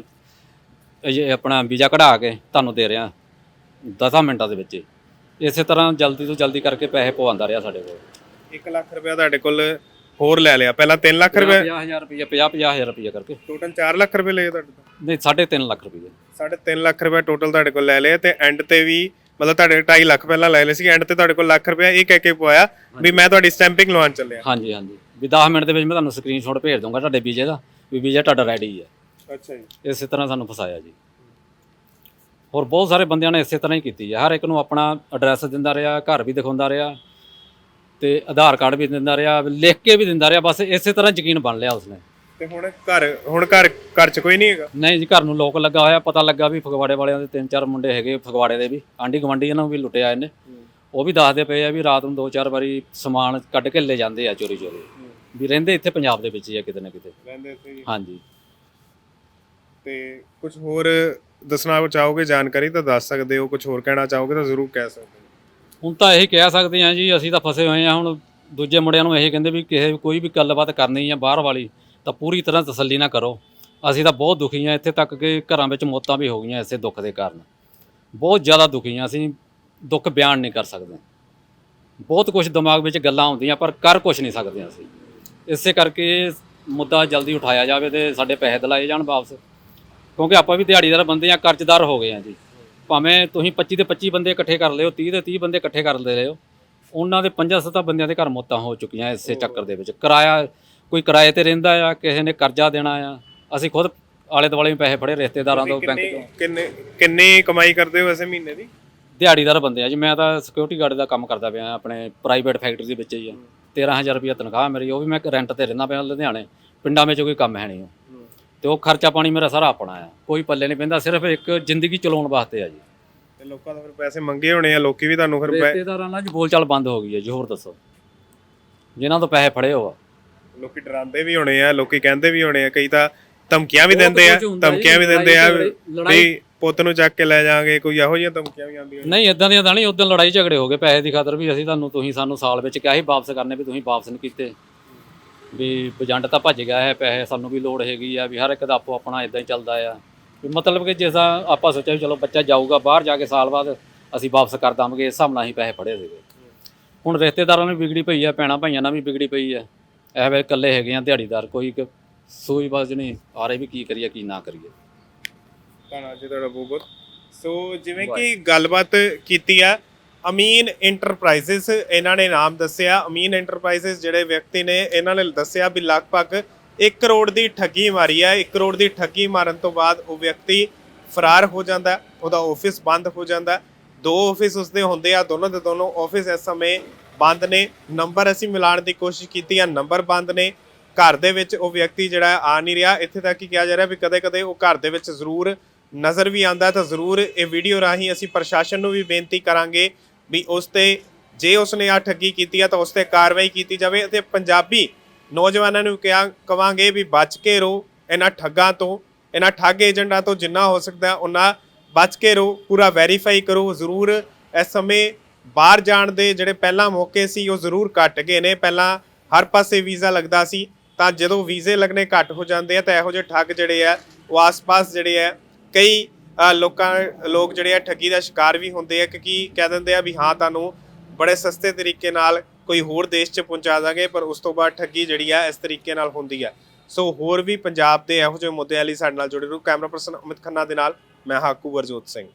ਇਹ ਆਪਣਾ ਵੀਜ਼ਾ ਕਢਾ ਕੇ ਤੁਹਾਨੂੰ ਦੇ ਰਿਹਾ 10 ਮਿੰਟਾਂ ਦੇ ਵਿੱਚ ਹੀ। ਇਸੇ ਤਰ੍ਹਾਂ ਜਲਦੀ ਤੋਂ ਜਲਦੀ ਕਰਕੇ ਪੈਸੇ ਪਵਾਉਂਦਾ ਰਿਹਾ ਸਾਡੇ ਕੋਲ 1 ਲੱਖ ਰੁਪਇਆ ਤੁਹਾਡੇ ਕੋਲ ਹੋਰ ਲੈ ਲਿਆ ਪਹਿਲਾਂ 3 ਲੱਖ ਰੁਪਏ 50000 ਰੁਪਈਆ 50 50000 ਰੁਪਈਆ ਕਰਕੇ ਟੋਟਲ 4 ਲੱਖ ਰੁਪਏ ਲਏ ਤੁਹਾਡੇ ਤੋਂ ਨਹੀਂ 3.5 ਲੱਖ ਰੁਪਈਆ ਸਾਢੇ 3 ਲੱਖ ਰੁਪਏ ਟੋਟਲ ਤੁਹਾਡੇ ਕੋਲ ਲੈ ਲਏ ਤੇ ਐਂਡ ਤੇ ਵੀ ਮਤਲਬ ਤੁਹਾਡੇ 2.5 ਲੱਖ ਪਹਿਲਾਂ ਲੈ ਲਏ ਸੀ ਐਂਡ ਤੇ ਤੁਹਾਡੇ ਕੋਲ ਲੱਖ ਰੁਪਏ ਇਹ ਕਹਿ ਕੇ ਪਵਾਇਆ ਵੀ ਮੈਂ ਤੁਹਾਡੀ ਸਟੈਂਪਿੰਗ ਲਵਾਉਣ ਚੱਲਿਆ ਹਾਂਜੀ ਹਾਂਜੀ ਵੀ 10 ਮਿੰਟ ਦੇ ਵਿੱਚ ਮੈਂ ਤੁਹਾਨੂੰ ਸਕਰੀਨਸ਼ਾਟ ਭੇਜ ਦੂੰਗਾ ਤੁਹਾਡੇ ਵੀਜ਼ੇ ਦਾ ਵੀ ਵੀਜ਼ਾ ਤੁਹਾਡਾ ਰੈਡੀ ਹੈ ਅੱਛਾ ਜੀ। ਇਸੇ ਤਰ੍ਹਾਂ ਸਾਨੂੰ ਫਸਾਇਆ ਜੀ। ਹੋਰ ਬਹੁਤ ਸਾਰੇ ਬੰਦਿਆਂ ਨੇ ਇਸੇ ਤਰ੍ਹਾਂ ਹੀ ਕੀਤੀ ਹੈ ਹਰ ਇੱਕ ਨੂੰ ਆਪਣਾ ਐਡਰੈਸ ਦਿੰਦਾ ਰਿਹਾ ਘਰ ਵੀ ਦਿਖਾਉਂਦਾ ਰਿਹਾ ਤੇ ਆਧਾਰ ਕਾਰਡ ਵੀ ਦਿੰਦਾ ਰਿਹਾ ਲਿਖ ਕੇ ਵੀ ਦਿੰਦਾ ਰਿਹਾ ਬਸ ਇਸੇ ਤਰ੍ਹਾਂ ਯਕੀਨ ਬਣ ਲਿਆ ਉਸਨੇ। ਤੇ ਹੁਣ ਘਰ ਹੁਣ ਘਰ ਘਰ 'ਚ ਕੋਈ ਨਹੀਂ ਹੈਗਾ? ਨਹੀਂ ਜੀ ਘਰ ਨੂੰ ਲੋਕ ਲੱਗਾ ਹੋਇਆ ਪਤਾ ਲੱਗਾ ਵੀ ਫਗਵਾੜੇ ਵਾਲਿਆਂ ਦੇ ਤਿੰਨ ਚਾਰ ਮੁੰਡੇ ਹੈਗੇ ਫਗਵਾੜੇ ਦੇ ਵੀ ਆਂਢੀ ਗਵੰਡੀ ਇਹਨਾਂ ਨੂੰ ਵੀ ਲੁੱਟਿਆ ਇਹਨੇ। ਉਹ ਵੀ ਦੱਸਦੇ ਪਏ ਆ ਵੀ ਰਾਤ ਨੂੰ ਦੋ ਚਾਰ ਵਾਰੀ ਸਮਾਨ ਕੱਢ ਕੇ ਲੈ ਜਾਂਦੇ ਆ ਚੋਰੀ ਚੋਰੀ ਵੀ ਰਹਿੰਦੇ ਇੱਥੇ ਪੰਜਾਬ ਦੇ ਵਿੱਚ ਹੀ ਆ ਕਿਤੇ ਨਾ ਕਿਤੇ। ਰਹਿੰਦੇ ਇੱਥੇ ਜੀ। ਹਾਂਜੀ। ਤੇ ਕੁਝ ਹੋਰ ਦੱਸਣਾ ਚਾਹੋਗੇ ਜਾਣਕਾਰੀ ਤਾਂ ਦੱਸ ਸਕਦੇ ਹੋ ਕੁਝ ਹੋਰ ਕਹਿਣਾ ਚਾਹੋਗੇ ਤਾਂ ਜ਼ਰੂਰ ਕਹਿ ਸਕਦੇ ਹੋ। ਹੁਣ ਤਾਂ ਇਹੀ ਕਹਿ ਸਕਦੇ ਹਾਂ ਜੀ ਅਸੀਂ ਤਾਂ ਫਸੇ ਹੋਏ ਹਾਂ ਹੁਣ ਦੂਜੇ ਮੁੰਡਿਆਂ ਨੂੰ ਇਹੀ ਕਹਿੰਦੇ ਵੀ ਕਿਸੇ ਕੋਈ ਵੀ ਗੱਲਬਾਤ ਕਰਨੀ ਆ ਬਾਹਰ ਵਾਲੀ ਤਾਂ ਪੂਰੀ ਤਰ੍ਹਾਂ ਤਸੱਲੀ ਨਾ ਕਰੋ। ਅਸੀਂ ਤਾਂ ਬਹੁਤ ਦੁਖੀ ਹਾਂ ਇੱਥੇ ਤੱਕ ਕਿ ਘਰਾਂ ਵਿੱਚ ਮੌਤਾਂ ਵੀ ਹੋ ਗਈਆਂ ਇਸੇ ਦੁੱਖ ਦੇ ਕਾਰਨ। ਬਹੁਤ ਜ਼ਿਆਦਾ ਦੁਖੀ ਹਾਂ ਅਸੀਂ ਦੁੱਖ ਬਿਆਨ ਨਹੀਂ ਕਰ ਸਕਦੇ। ਬਹੁਤ ਕੁਝ ਦਿਮਾਗ ਵਿੱਚ ਗੱਲਾਂ ਆਉਂਦੀਆਂ ਪਰ ਕਰ ਕੁਝ ਨਹੀਂ ਸਕਦੇ ਅਸੀਂ। ਇਸੇ ਕਰਕੇ ਇਹ ਮੁੱਦਾ ਜਲਦੀ ਉਠਾਇਆ ਜਾਵੇ ਤੇ ਸਾਡੇ ਪੈਸੇ ਦਿਲਾਏ ਜਾਣ ਵਾਪਸ। ਕਿਉਂਕਿ ਆਪਾਂ ਵੀ ਦਿਹਾੜੀਦਾਰ ਬੰਦੇ ਆ ਕਰਜ਼ਦਾਰ ਹੋ ਗਏ ਆ ਜੀ। ਭਾਵੇਂ ਤੁਸੀਂ 25 ਤੇ 25 ਬੰਦੇ ਇਕੱਠੇ ਕਰ ਲਿਓ 30 ਤੇ 30 ਬੰਦੇ ਇਕੱਠੇ ਕਰ ਲਿਓ ਉਹਨਾਂ ਦੇ 50 ਬੰਦਿਆਂ ਦੇ ਘਰ ਮੌਤਾਂ ਹੋ ਚੁੱਕੀਆਂ ਇਸੇ ਚੱਕਰ ਦੇ ਵਿੱਚ। ਕਿਰਾਇਆ ਕੋਈ ਕਿਰਾਏ ਤੇ ਰਹਿੰਦਾ ਆ ਕਿਸੇ ਨੇ ਕਰਜ਼ਾ ਦੇਣਾ ਆ ਅਸੀਂ ਖੁਦ ਆਲੇ ਦੁਆਲੇ ਵੀ ਪੈਸੇ ਫੜੇ ਰਿਸ਼ਤੇਦਾਰਾਂ ਤੋਂ ਬੈਂਕ ਤੋਂ। ਕਿੰਨੇ ਕਿੰਨੇ ਕਮਾਈ ਕਰਦੇ ਹੋ ਵੈਸੇ ਮਹੀਨੇ ਦੀ? ਦਿਹਾੜੀਦਾਰ ਬੰਦੇ ਆ ਜੀ ਮੈਂ ਤਾਂ ਸਿਕਿਉਰਿਟੀ ਗਾਰਡ ਦਾ ਕੰਮ ਕਰਦਾ ਪਿਆ ਆਪਣੇ ਪ੍ਰਾਈਵੇਟ ਫੈਕਟਰੀ ਦੇ ਵਿੱਚ ਹੀ ਆ। 13000 ਰੁਪਏ ਤਨਖਾਹ ਮੇਰੀ ਉਹ ਵੀ ਮੈਂ ਰੈਂਟ ਤੇ ਰਹਿੰਦਾ ਪਿਆ ਲੁਧਿਆਣੇ। ਪਿੰਡਾਂ ਵਿੱਚ ਕੋਈ ਕੰਮ ਹੈ ਨਹੀਂ। ਤੇ ਉਹ ਖਰਚਾ ਪਾਣੀ ਮੇਰਾ ਸਾਰਾ ਆਪਣਾ ਆ। ਕੋਈ ਪੱਲੇ ਨਹੀਂ ਪੈਂਦਾ ਸਿਰਫ ਇੱਕ ਜ਼ਿੰਦਗੀ ਚਲਾਉਣ ਵਾਸਤੇ ਆ ਜੀ। ਤੇ ਲੋਕਾਂ ਤੋਂ ਫਿਰ ਪੈਸੇ ਮੰਗੇ ਹੋਣੇ ਆ ਲੋਕੀ ਵੀ ਤੁਹਾਨੂੰ ਫਿਰ ਰਿਸ਼ਤੇਦਾਰਾਂ ਨਾਲ ਜੀ ਬੋਲਚਾਲ ਬੰਦ ਹੋ ਗਈ ਹੈ ਜੀ ਹੋਰ ਦੱਸੋ। ਜਿਨ੍ਹਾਂ ਤੋਂ ਪੈਸੇ ਫੜੇ ਹੋ ਲੋਕੀ ਡਰਾਉਂਦੇ ਵੀ ਹੋਣੇ ਆ ਲੋਕੀ ਕਹਿੰਦੇ ਵੀ ਹੋਣੇ ਆ ਕਈ ਤਾਂ ਧਮਕੀਆਂ ਵੀ ਦਿੰਦੇ ਆ ਧਮਕੀਆਂ ਵੀ ਦਿੰਦੇ ਆ ਵੀ ਪੁੱਤ ਨੂੰ ਚੱਕ ਕੇ ਲੈ ਜਾਾਂਗੇ ਕੋਈ ਇਹੋ ਜਿਹੀਆਂ ਧਮਕੀਆਂ ਵੀ ਆਉਂਦੀਆਂ ਨਹੀਂ ਇਦਾਂ ਦੀਆਂ ਤਾਂ ਨਹੀਂ ਉਦੋਂ ਲੜਾਈ ਝਗੜੇ ਹੋ ਗਏ, ਪੈਸੇ ਦੀ ਖਾਤਰ ਵੀ ਅਸੀਂ ਤੁਹਾਨੂੰ, ਤੁਸੀਂ ਸਾਨੂੰ ਸਾਲ ਵਿੱਚ ਕਿਹਾ ਸੀ ਵਾਪਸ ਕਰਨੇ, ਵੀ ਤੁਸੀਂ ਵਾਪਸ ਨਹੀਂ ਕੀਤੇ। ਵੀ ਏਜੰਟ ਤਾਂ ਭੱਜ ਗਿਆ ਹੈ, ਪੈਸੇ ਸਾਨੂੰ ਵੀ ਲੋੜ ਹੈਗੀ ਆ, ਵੀ ਹਰ ਇੱਕ ਦਾ ਆਪੋ ਆਪਣਾ ਇਦਾਂ ਹੀ ਚੱਲਦਾ ਆ। ਵੀ ਮਤਲਬ ਕਿ ਜਿਸ ਜਿਸਾ ਆਪਾਂ ਸੋਚਿਆ ਵੀ ਚਲੋ ਬੱਚਾ ਜਾਊਗਾ ਬਾਹਰ ਜਾ ਕੇ ਸਾਲ ਬਾਅਦ, ਅਸੀਂ ਵਾਪਸ ਕਰ ਦਾਂਗੇ, ਇਸ ਹਿਸਾਬ ਨਾਲ ਅਸੀਂ ਪੈਸੇ ਫੜੇ ਸੀਗੇ। ਹੁਣ ਰਿਸ਼ਤੇਦਾਰਾਂ ਨੂੰ ਵਿਗੜੀ ਪਈ ਆ, ਭੈਣਾਂ ਭਾਈਆਂ ਨਾਲ ਵੀ ਵਿਗੜੀ ਪਈ ਆ। ਇਹ ਵੇਲੇ ਇਕੱਲੇ ਹੈਗੇ ਆ ਦਿਹਾੜੀਦਾਰ, ਕੋਈ ਇੱਕ ਸੂਈ ਬਾਜ਼ ਨਹੀਂ ਆ ਰਹੇ ਵੀ ਕੀ ਕਰੀਏ, ਕੀ ਨਾ ਕਰੀਏ। ਧੰਨਵਾਦ ਜੀ ਤੁਹਾਡਾ ਬਹੁਤ ਬਹੁਤ। ਸੋ ਜਿਵੇਂ ਕਿ ਗੱਲਬਾਤ ਕੀਤੀ ਆ ਅਮੀਨ ਇੰਟਰਪ੍ਰਾਈਜ਼ਸ ਇਹਨਾਂ ਨੇ ਨਾਮ ਦੱਸਿਆ। ਅਮੀਨ ਇੰਟਰਪ੍ਰਾਈਜ਼ਸ ਜਿਹੜੇ ਵਿਅਕਤੀ ਨੇ ਇਹਨਾਂ ਨੇ ਦੱਸਿਆ ਵੀ ਲਗਭਗ 1 ਕਰੋੜ ਦੀ ਠੱਗੀ ਮਾਰੀ ਹੈ 1 ਕਰੋੜ ਦੀ ਠੱਗੀ ਮਾਰਨ ਤੋਂ ਬਾਅਦ ਉਹ ਵਿਅਕਤੀ ਫਰਾਰ ਹੋ ਜਾਂਦਾ ਉਹਦਾ ਆਫਿਸ ਬੰਦ ਹੋ ਜਾਂਦਾ। ਦੋ ਆਫਿਸ ਉਸਦੇ ਹੁੰਦੇ ਆ ਦੋਨੋਂ ਦੇ ਦੋਨੋਂ ਆਫਿਸ ਇਸ ਸਮੇਂ ਬੰਦ ਨੇ। ਨੰਬਰ ਅਸੀਂ ਮਿਲਾਉਣ ਦੀ ਕੋਸ਼ਿਸ਼ ਕੀਤੀ ਆ ਨੰਬਰ ਬੰਦ ਨੇ। ਘਰ ਦੇ ਵਿੱਚ ਉਹ ਵਿਅਕਤੀ ਜਿਹੜਾ ਆ ਨਹੀਂ ਰਿਹਾ। ਇੱਥੇ ਤੱਕ ਕਿ ਕਿਹਾ ਜਾ ਰਿਹਾ ਵੀ ਕਦੇ-ਕਦੇ ਉਹ ਘਰ ਦੇ ਵਿੱਚ ਜ਼ਰੂਰ ਨਜ਼ਰ ਵੀ ਆਂਦਾ ਤਾਂ ਜ਼ਰੂਰ ਇਹ ਵੀਡੀਓ ਰਾਹੀਂ ਅਸੀਂ ਪ੍ਰਸ਼ਾਸਨ ਨੂੰ ਵੀ ਬੇਨਤੀ ਕਰਾਂਗੇ ਵੀ ਉਸ ਤੇ ਜੇ ਉਸਨੇ ਆ ਠੱਗੀ ਕੀਤੀ ਆ, ਤਾਂ ਉਸ ਤੇ ਕਾਰਵਾਈ ਕੀਤੀ ਜਾਵੇ ਅਤੇ ਪੰਜਾਬੀ ਨੌਜਵਾਨਾਂ ਨੂੰ ਕਿਹਾ, ਕਵਾਂਗੇ ਵੀ ਬਚ ਕੇ ਰਹੋ ਇਹਨਾਂ ਠੱਗਾਂ ਤੋਂ, ਇਹਨਾਂ ਠੱਗ ਏਜੰਟਾਂ ਤੋਂ ਜਿੰਨਾ ਹੋ ਸਕਦਾ ਉਹਨਾਂ ਬਚ ਕੇ ਰਹੋ, ਪੂਰਾ ਵੈਰੀਫਾਈ ਕਰੋ, ਜ਼ਰੂਰ ਇਸ ਸਮੇਂ ਬਾਹਰ ਜਾਣ ਦੇ ਜਿਹੜੇ ਪਹਿਲਾਂ ਮੌਕੇ ਸੀ, ਉਹ ਜ਼ਰੂਰ ਘਟ ਗਏ ਨੇ, ਪਹਿਲਾਂ ਹਰ ਪਾਸੇ ਵੀਜ਼ਾ ਲੱਗਦਾ ਸੀ, ਤਾਂ ਜਦੋਂ ਵੀਜ਼ੇ ਲੱਗਣੇ ਘੱਟ ਹੋ ਜਾਂਦੇ ਆ, ਤਾਂ ਇਹੋ ਜਿਹੇ ਠੱਗ ਜਿਹੜੇ ਆ, ਉਹ ਆਸ-ਪਾਸ ਜਿਹੜੇ ਆ ਕਈ ਲੋਕਾਂ, ਲੋਕ ਜਿਹੜੇ ਆ ਠੱਗੀ ਦਾ ਸ਼ਿਕਾਰ ਵੀ ਹੁੰਦੇ ਆ ਕਿਉਂਕਿ ਕਹਿ ਦਿੰਦੇ ਆ ਵੀ ਹਾਂ, ਤੁਹਾਨੂੰ ਬੜੇ ਸਸਤੇ ਤਰੀਕੇ ਨਾਲ ਕੋਈ ਹੋਰ ਦੇਸ਼ 'ਚ ਪਹੁੰਚਾ ਦਾਂਗੇ, ਪਰ ਉਸ ਤੋਂ ਬਾਅਦ ਠੱਗੀ ਜਿਹੜੀ ਆ, ਇਸ ਤਰੀਕੇ ਨਾਲ ਹੁੰਦੀ ਆ। ਸੋ ਹੋਰ ਵੀ ਪੰਜਾਬ ਦੇ ਇਹੋ ਜਿਹੇ ਮੁੱਦਿਆਂ ਲਈ ਸਾਡੇ ਨਾਲ ਜੁੜੇ ਰਹੋ। ਕੈਮਰਾ ਪਰਸਨ ਅਮਿਤ ਖੰਨਾ ਦੇ ਨਾਲ, ਮੈਂ ਹਾਕੂ ਵਰਜੋਤ ਸਿੰਘ।